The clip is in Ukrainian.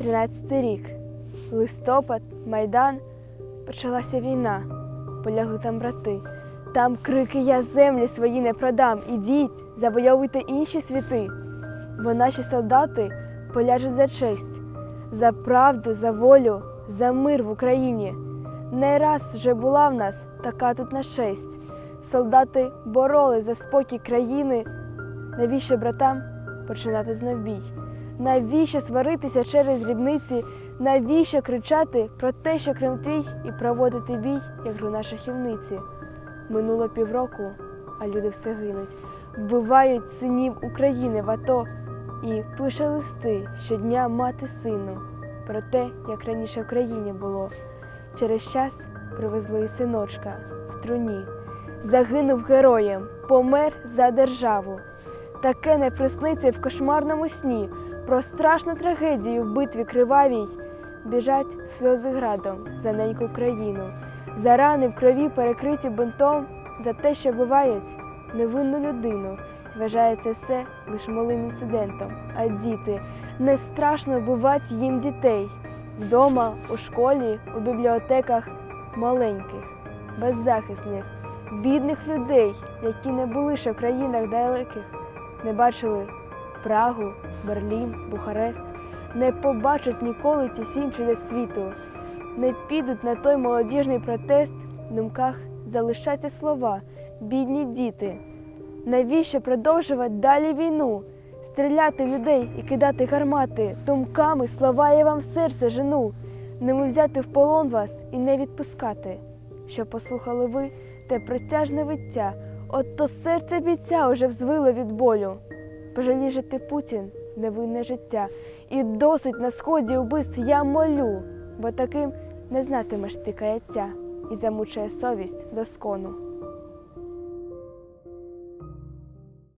Тринадцятий рік. Листопад, Майдан. Почалася війна. Полягли там брати. Там крики Я землі свої не продам. Ідіть, завойовуйте інші світи. Бо наші солдати поляжуть за честь, за правду, за волю, за мир в Україні. Не раз вже була в нас така тут на честь. Солдати боролись за спокій країни. Навіщо братам починати знов бій? Навіщо сваритися через дрібниці? Навіщо кричати про те, що Крим твій, і проводити бій, як груна шахівниці? Минуло півроку, а люди все гинуть, вбивають синів України в АТО і пише листи щодня мати сину про те, як раніше в країні було. Через час привезли і синочка в труні. Загинув героєм, помер за державу. Таке не присниться в кошмарному сні про страшну трагедію в битві кривавій. Біжать сльози градом за неньку країну, за рани в крові перекриті бинтом, за те, що бувають невинну людину. Вважається все лиш малим інцидентом. А діти не страшно вбивати їм дітей вдома, у школі, у бібліотеках маленьких, беззахисних, бідних людей, які не були ще в країнах далеких, не бачили Прагу, Берлін, Бухарест, не побачать ніколи ті сім чудес світу, не підуть на той молодіжний протест, в думках залишаться слова, бідні діти. Навіщо продовжувати далі війну? Стріляти людей і кидати гармати, думками слова я вам в серце жену, ними взяти в полон вас і не відпускати. Щоб послухали ви те протяжне виття, от то серце бійця уже взвило від болю. Пожалій же ти Путін, невинне життя, і досить на сході убивств я молю, бо таким не знатимеш ти каяття, і замучає совість до скону.